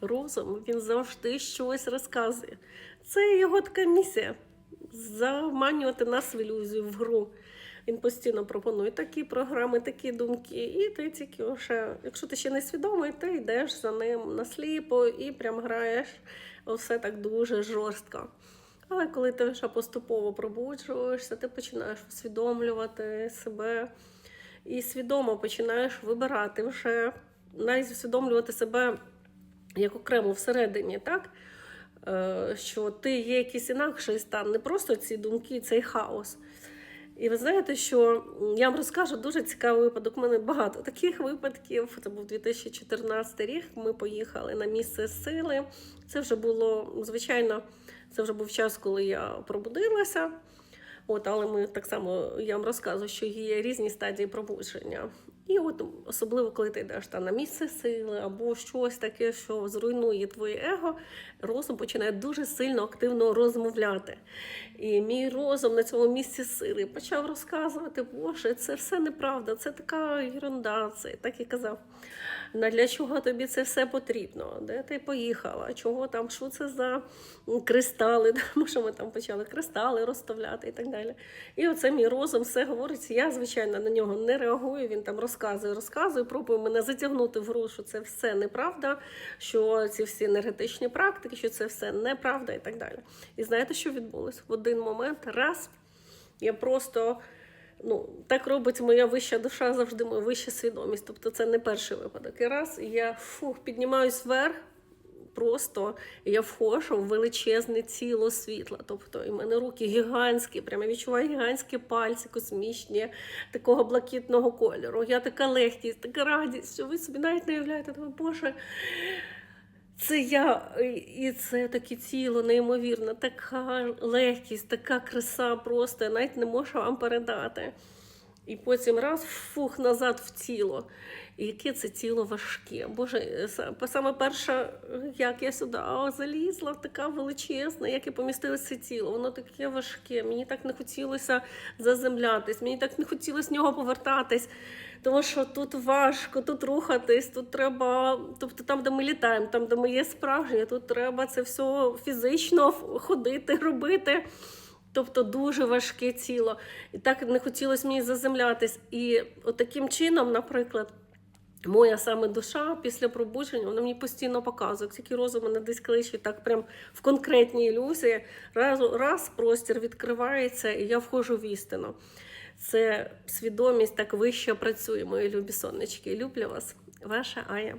розум він завжди щось розказує. Це його така місія заманювати нас в ілюзію, в гру. Він постійно пропонує такі програми, такі думки, і ти тільки вже, якщо ти ще не свідомий, ти йдеш за ним насліпо і прям граєш все так дуже жорстко. Але коли ти вже поступово пробуджуєшся, ти починаєш усвідомлювати себе і свідомо починаєш вибирати вже, навіть усвідомлювати себе як окремо всередині, так? Е, Що ти є якийсь інакший стан, не просто ці думки, цей хаос. І ви знаєте, що я вам розкажу дуже цікавий випадок. У мене багато таких випадків. Це був 2014 рік. Ми поїхали на місце сили. Це вже було, звичайно, це вже був час, коли я пробудилася. От, але ми так само я вам розказую, що є різні стадії пробудження. І от особливо, коли ти йдеш там на місце сили або щось таке, що зруйнує твоє его, розум починає дуже сильно активно розмовляти. І мій розум на цьому місці сили почав розказувати, Боже, це все неправда, це така ерунда, це так і казав. На для чого тобі це все потрібно? Де ти поїхала? Чого там? Що це за кристали? Тому що ми там почали кристали розставляти і так далі. І оце мій розум все говорить. Я, звичайно, на нього не реагую. Він там розказує, розказує, пробую мене затягнути в гру, що це все неправда, що ці всі енергетичні практики, що це все неправда і так далі. І знаєте, що відбулось? В один момент раз я просто. Ну, так робить моя вища душа, завжди моя вища свідомість. Тобто це не перший випадок. І раз я фух, піднімаюсь вверх, просто я вхожу в величезне тіло світла. Тобто, і в мене руки гігантські, прямо відчуваю гігантські пальці, космічні, такого блакитного кольору. Я така легкість, така радість, що ви собі навіть не уявляєте, думаю, Боже. Це я, і це таке тіло неймовірне, така легкість, така краса просто, я навіть не можу вам передати. І потім раз фух назад в тіло. І яке це тіло важке. Боже, саме перше, як я сюди о, залізла, така величезна, як я помістилася це тіло. Воно таке важке. Мені так не хотілося заземлятись, мені так не хотілося з нього повертатись. Тому що тут важко, тут рухатись, тут треба, тобто там, де ми літаємо, там, де ми є справжні, тут треба це все фізично ходити, робити. Тобто дуже важке тіло. І так не хотілося мені заземлятись. І от таким чином, наприклад, моя саме душа після пробудження, вона мені постійно показує, тільки розум мене десь кличе, так прям в конкретні ілюзії, раз, раз простір відкривається, і я входжу в істину. Це свідомість так вище працює, мої любі сонечки. Люблю вас, ваша Ая.